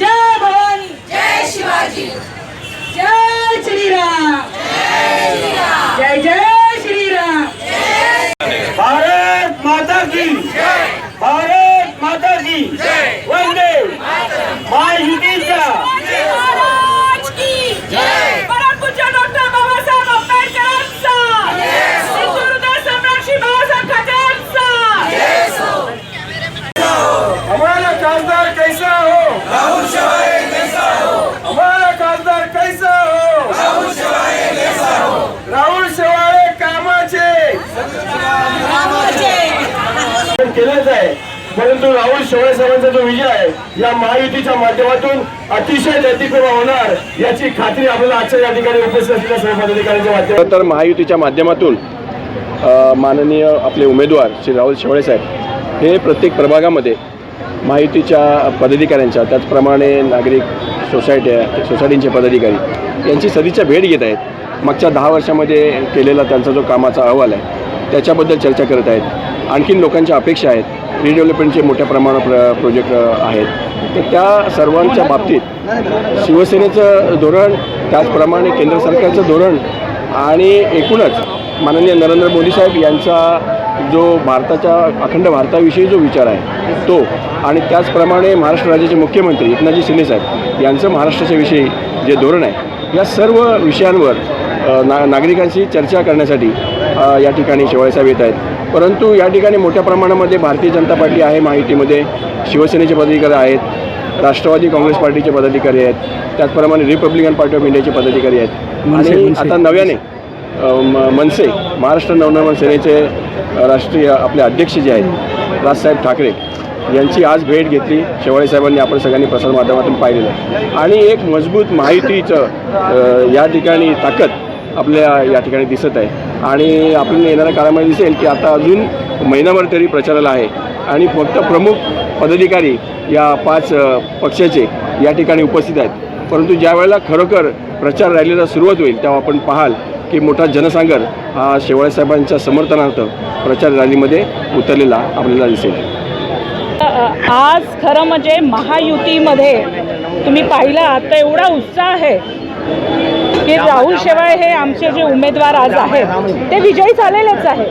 जय भवानी जय शिवाजी जय श्रीराम जय जय श्रीराम भारत माता की भारत माता की वंदे महायुतीचा महाराज की जय परमपूज्य डॉक्टर बाबासाहेब आंबेडकरांचा हिंदुहृदय सम्राट श्री बाळासाहेब ठाकरेंचा हमारा खासदार कैसा हो राहुल शवाए कैसा हो हमारा खासदार कैसा हो राहुल शवाए कैसा हो राहुल शवाळे कामाचे केलंच आहे. परंतु राहुल शेवळे साहेबांचा जो विजय आहे या महायुतीच्या माध्यमातून अतिशय व्यतिक्रम होणार याची खात्री आपल्याला आजच्या या ठिकाणी उपस्थित असलेल्या सर्व पदाधिकाऱ्यांच्या माध्यमातून. तर महायुतीच्या माध्यमातून माननीय आपले उमेदवार श्री राहुल शेवळे साहेब हे प्रत्येक प्रभागामध्ये माहितीच्या पदाधिकाऱ्यांच्या त्याचप्रमाणे नागरिक सोसायट्या सोसायटींचे पदाधिकारी यांची सदिच्छा भेट घेत आहेत. मागच्या दहा वर्षामध्ये केलेला त्यांचा जो कामाचा अहवाल आहे त्याच्याबद्दल चर्चा करत आहेत. आणखीन लोकांच्या अपेक्षा आहेत. रिडेव्हलपमेंटचे मोठ्या प्रमाणात प्र प्रोजेक्ट आहेत. तर त्या सर्वांच्या बाबतीत शिवसेनेचं धोरण त्याचप्रमाणे केंद्र सरकारचं धोरण आणि एकूणच माननीय नरेंद्र मोदी साहेब यांचा जो भारताच्या अखंड भारताविषयी जो विचार आहे तो आणि त्याचप्रमाणे महाराष्ट्र राज्याचे मुख्यमंत्री एकनाथजी शिंदे साहेब यांचं महाराष्ट्राच्या विषयी जे धोरण आहे या सर्व विषयांवर ना नागरिकांशी चर्चा करण्यासाठी या ठिकाणी शेवाळे साहेब येत आहेत. परंतु या ठिकाणी मोठ्या प्रमाणामध्ये भारतीय जनता पार्टी आहे माहितीमध्ये शिवसेनेचे पदाधिकारी आहेत. राष्ट्रवादी काँग्रेस पार्टीचे पदाधिकारी आहेत. त्याचप्रमाणे रिपब्लिकन पार्टी ऑफ इंडियाचे पदाधिकारी आहेत. आणि आता नव्याने मनसे महाराष्ट्र नवनिर्माण सेनेचे राष्ट्रीय आपले अध्यक्ष जे आहेत राजसाहेब ठाकरे यांची आज भेट घेतली. शेवाळे साहेबांनी आपण सगळ्यांनी प्रसारमाध्यमातून पाहिलेलं आणि एक मजबूत माहितीचं या ठिकाणी ताकद आपल्या या ठिकाणी दिसत आहे. आणि आपल्याला येणाऱ्या काळामध्ये दिसेल की आता अजून महिनाभर तरी प्रचाराला आहे. आणि फक्त प्रमुख पदाधिकारी या पाच पक्षाचे या ठिकाणी उपस्थित आहेत. परंतु ज्या वेळेला खरोखर प्रचार रॅलीला सुरुवात होईल तेव्हा आपण पाहाल की मोठा जनसागर हा शेवाळेसाहेबांच्या समर्थनार्थ प्रचार रॅलीमध्ये उतरलेला आपल्याला दिसेल. आज खरं म्हणजे महायुतीमध्ये तुम्ही पाहिला तर एवढा उत्साह आहे. की राहुल शेवाळे हे आमचे जे उमेदवार आज आहेत ते विजयी झालेलेच आहे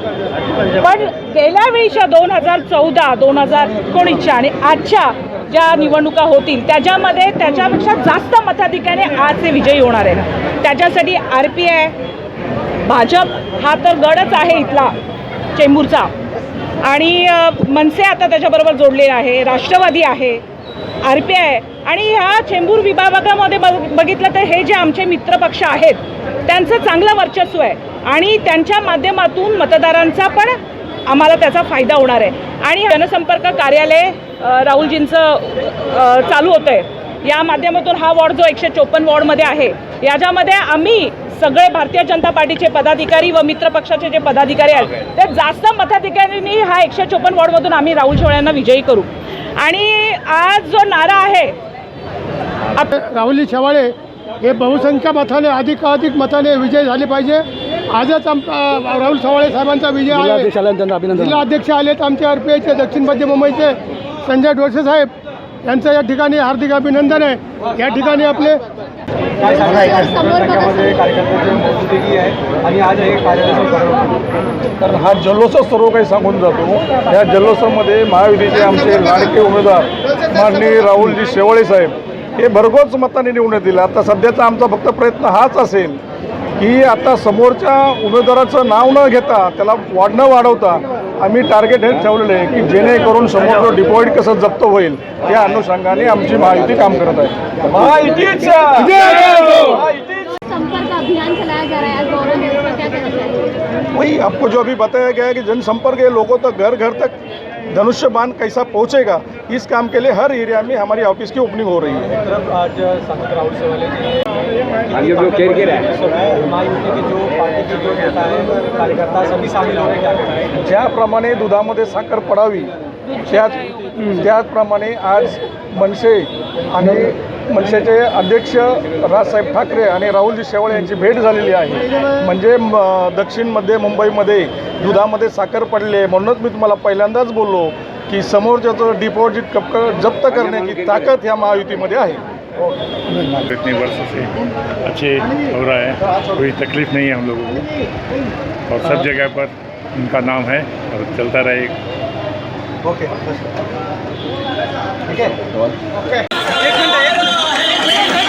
पण गेल्या वेळीच्या दोन हजार चौदा दोन हजार एकोणीसच्या आणि आजच्या ज्या निवडणुका होतील त्याच्यामध्ये त्याच्यापेक्षा जास्त मताधिकाने आज ते विजयी होणार आहे त्याच्यासाठी आर पी आय भाजप हा तर गडच आहे इथला चेंबूरचा. आणि मनसे आता त्याच्याबरोबर जोडलेला आहे राष्ट्रवादी आहे. आर पी आय आणि ह्या चेंबूर विभागामध्ये बघ बघितलं तर हे जे आमचे मित्रपक्ष आहेत त्यांचं चांगलं वर्चस्व आहे. आणि त्यांच्या माध्यमातून मतदारांचा पण आम्हाला त्याचा फायदा होणार आहे. आणि जनसंपर्क कार्यालय राहुलजींचं चालू होतं आहे या माध्यमातून हा वॉर्ड जो एकशे चोपन्न वॉर्डमध्ये आहे याच्यामध्ये आम्ही सगळे भारतीय जनता पार्टीचे पदाधिकारी व मित्रपक्षाचे जे पदाधिकारी आहेत ते जास्त मताधिकाऱ्यांनी हा एकशे चोपन्न वॉर्डमधून आम्ही राहुल शेवळ्यांना विजयी करू. आणि आज जो नारा आहे राहुली शेवाळे हे बहुसंख्य मताने अधिकाधिक मताने विजय झाले पाहिजे. आजच आम राहुल शेवाळे साहेबांचा विजय आहे. जिल्हा अध्यक्ष आलेत आमचे आर पी आयचे दक्षिण मध्य मुंबईचे संजय डोरसे साहेब यांचं या ठिकाणी हार्दिक अभिनंदन आहे. या ठिकाणी आपले आणि आज तर हा जल्लोषच सर्व काही सांगून जातो. या जल्लोषामध्ये महायुतीचे आमचे लाडके उमेदवार माननीय राहुलजी शेवाळे साहेब हे भरघोस मताने निवडून येतील आता सध्याचा आमचा फक्त प्रयत्न हाच असेल की आता समोरच्या उमेदवाराचं नाव न घेता त्याला वाढणं वाढवता आम्ही टार्गेट हे ठेवलेलं आहे की जेणेकरून समोरचं डिपॉझिट कसं जप्त होईल या अनुषंगाने आमची महायुती काम करत आहे. संपर्क अभियान चलाया जा रहा है वही आपको जो अभी बताया गया है कि जनसंपर्क है लोगों तक घर घर तक धनुष्य बाण कैसा पहुंचेगा इस काम के लिए हर एरिया में हमारी ऑफ़िस की ओपनिंग हो रही है। आज सांसद राहुल सेवाले जी जो केयर के जो पार्टी की जो नेता है कार्यकर्ता सभी हो रहे ज्याप्रमाणे दुधामध्ये साखर पडावी त्याच त्याचप्रमाणे आज मनसे आणि मनसेचे अध्यक्ष राजसाहेब ठाकरे आणि राहुलजी शेवाळे यांची भेट झालेली आहे. म्हणजे म, दक्षिण मध्य मुंबईमध्ये दुधामध्ये साखर पडली. म्हणूनच मी तुम्हाला पहिल्यांदाच बोललो की समोरच्याचं डिपॉझिट कप जप्त करण्याची ताकद ह्या महायुतीमध्ये आहे. इतने वर्षों से अच्छे हो रहा है. कोई तकलीफ नहीं है हम लोगों को. और सब जगह पर उनका नाम है और चलता रहेगा ओके ठीक है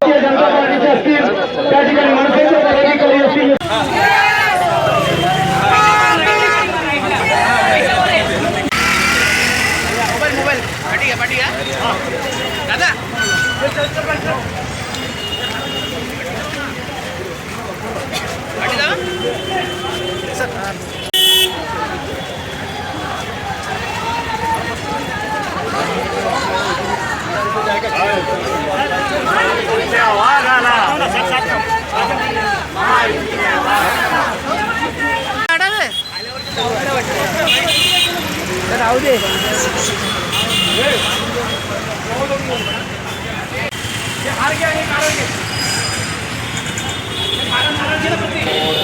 भारतीय जनता पार्टीचे असतील त्या ठिकाणी मनसेचे पदाधिकारी असतील मुझे सहयोग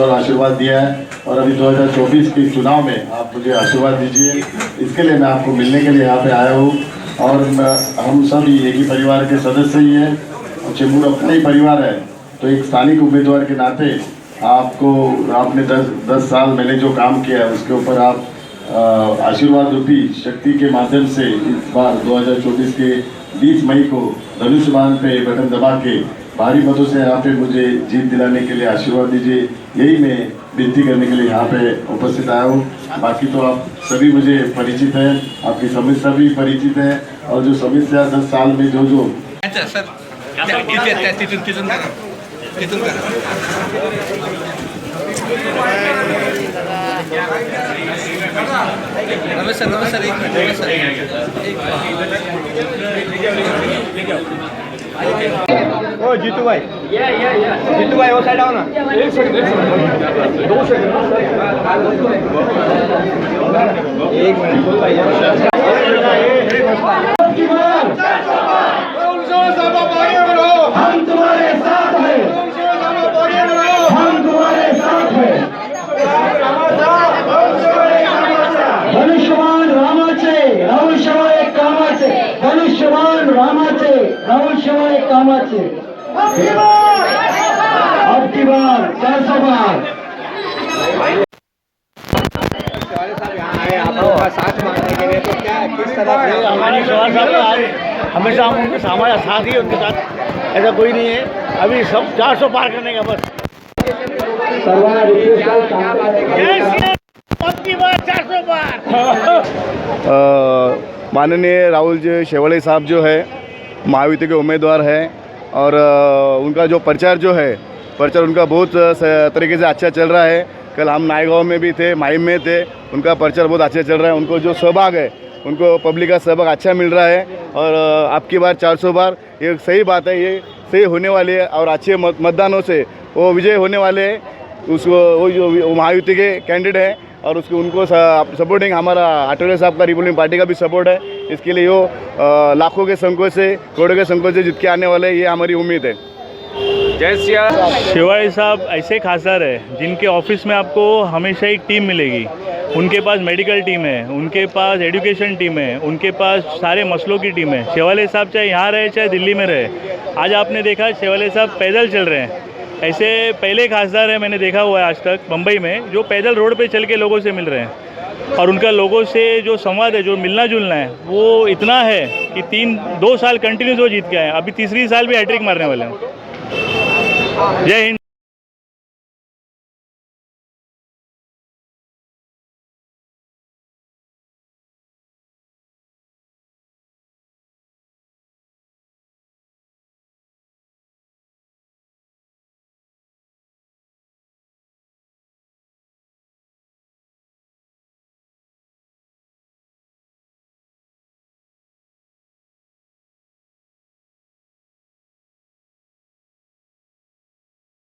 और आशीर्वाद दिया है। और अभी 2024 के चुनाव में आप मुझे आशीर्वाद दीजिए। इसके लिए मैं आपको मिलने के लिए यहाँ पे आया हूँ। और हम सब ही एक ही परिवार के सदस्य ही हैं और चेंबूर अपना ही परिवार है। तो एक स्थानिक उम्मीदवार के नाते आपको आपने दस दस साल मैंने जो काम किया है, उसके ऊपर आप आशीर्वाद रूपी शक्ति के माध्यम से इस बार 2024 के 20 मई को धनुष्यबान पे बटन दबा के भारी मतों से यहाँ पे मुझे जीत दिलाने के लिए आशीर्वाद दीजिए। यही मैं विनती करने के लिए यहाँ पे उपस्थित आया हूँ। बाकी तो आप सभी मुझे परिचित हैं, आपकी समस्या भी परिचित है, और जो समस्या दस साल में जो जो सर। हो जितू भाई जितू भाई वो हो, साइड आओ ना. एक सेकंड एक सेकंड दो सेकंड एक मिनट हम तुम्हारे साथ हैं हम तुम्हारे साथ हैं धनुष्यवान रामाचे राहुल शिवाय कामाचे धनुष्यवान रामाचे राहुल शिवाय कामाचे. अब की बार चार सौ बार हमारी सवाल साहब आज हमेशा हम उनके हमारा साथ ही है उनके साथ ऐसा कोई नहीं है अभी सब चार सौ पार करने का बस जय श्री राम, अब की बार चार सौ पार माननीय राहुल जी शेवाड़े साहब जो है महायुति के उम्मीदवार हैं। और उनका जो प्रचार जो है प्रचार उनका बहुत तरीके से अच्छा चल रहा है। कल हम नायगांव में भी थे माहिम में थे उनका प्रचार बहुत अच्छा चल रहा है। उनको जो सहभाग है उनको पब्लिक का सहभाग अच्छा मिल रहा है। और आपकी बार 400 बार ये सही बात है ये सही होने वाली है और अच्छे मत, मतदानों से वो विजय होने वाले हैं। उसको वो जो महायुति के कैंडिडेट हैं। और उसको उनको सपोर्टिंग हमारा आठवले साहब का रिपब्लिक पार्टी का भी सपोर्ट है। इसके लिए वो लाखों के संख्या से करोड़ों के संख्या से जीत के आने वाले हैं, ये हमारी उम्मीद है। जय सिया। शिवाड़ी साहब ऐसे खासदार है जिनके ऑफ़िस में आपको हमेशा एक टीम मिलेगी। उनके पास मेडिकल टीम है उनके पास एजुकेशन टीम है उनके पास सारे मसलों की टीम है। शेवाले साहब चाहे यहाँ रहे चाहे दिल्ली में रहे आज आपने देखा शेवाले साहब पैदल चल रहे हैं। ऐसे पहले खासदार है, मैंने देखा हुआ है आज तक मुंबई में, जो पैदल रोड पे चल के लोगों से मिल रहे हैं। और उनका लोगों से जो संवाद है, जो मिलना जुलना है, वो इतना है कि तीन, दो साल कंटिन्यूस वो जीत के आए अभी तीसरी साल भी हैट्रिक मारने वाले हैं। जय हिंद।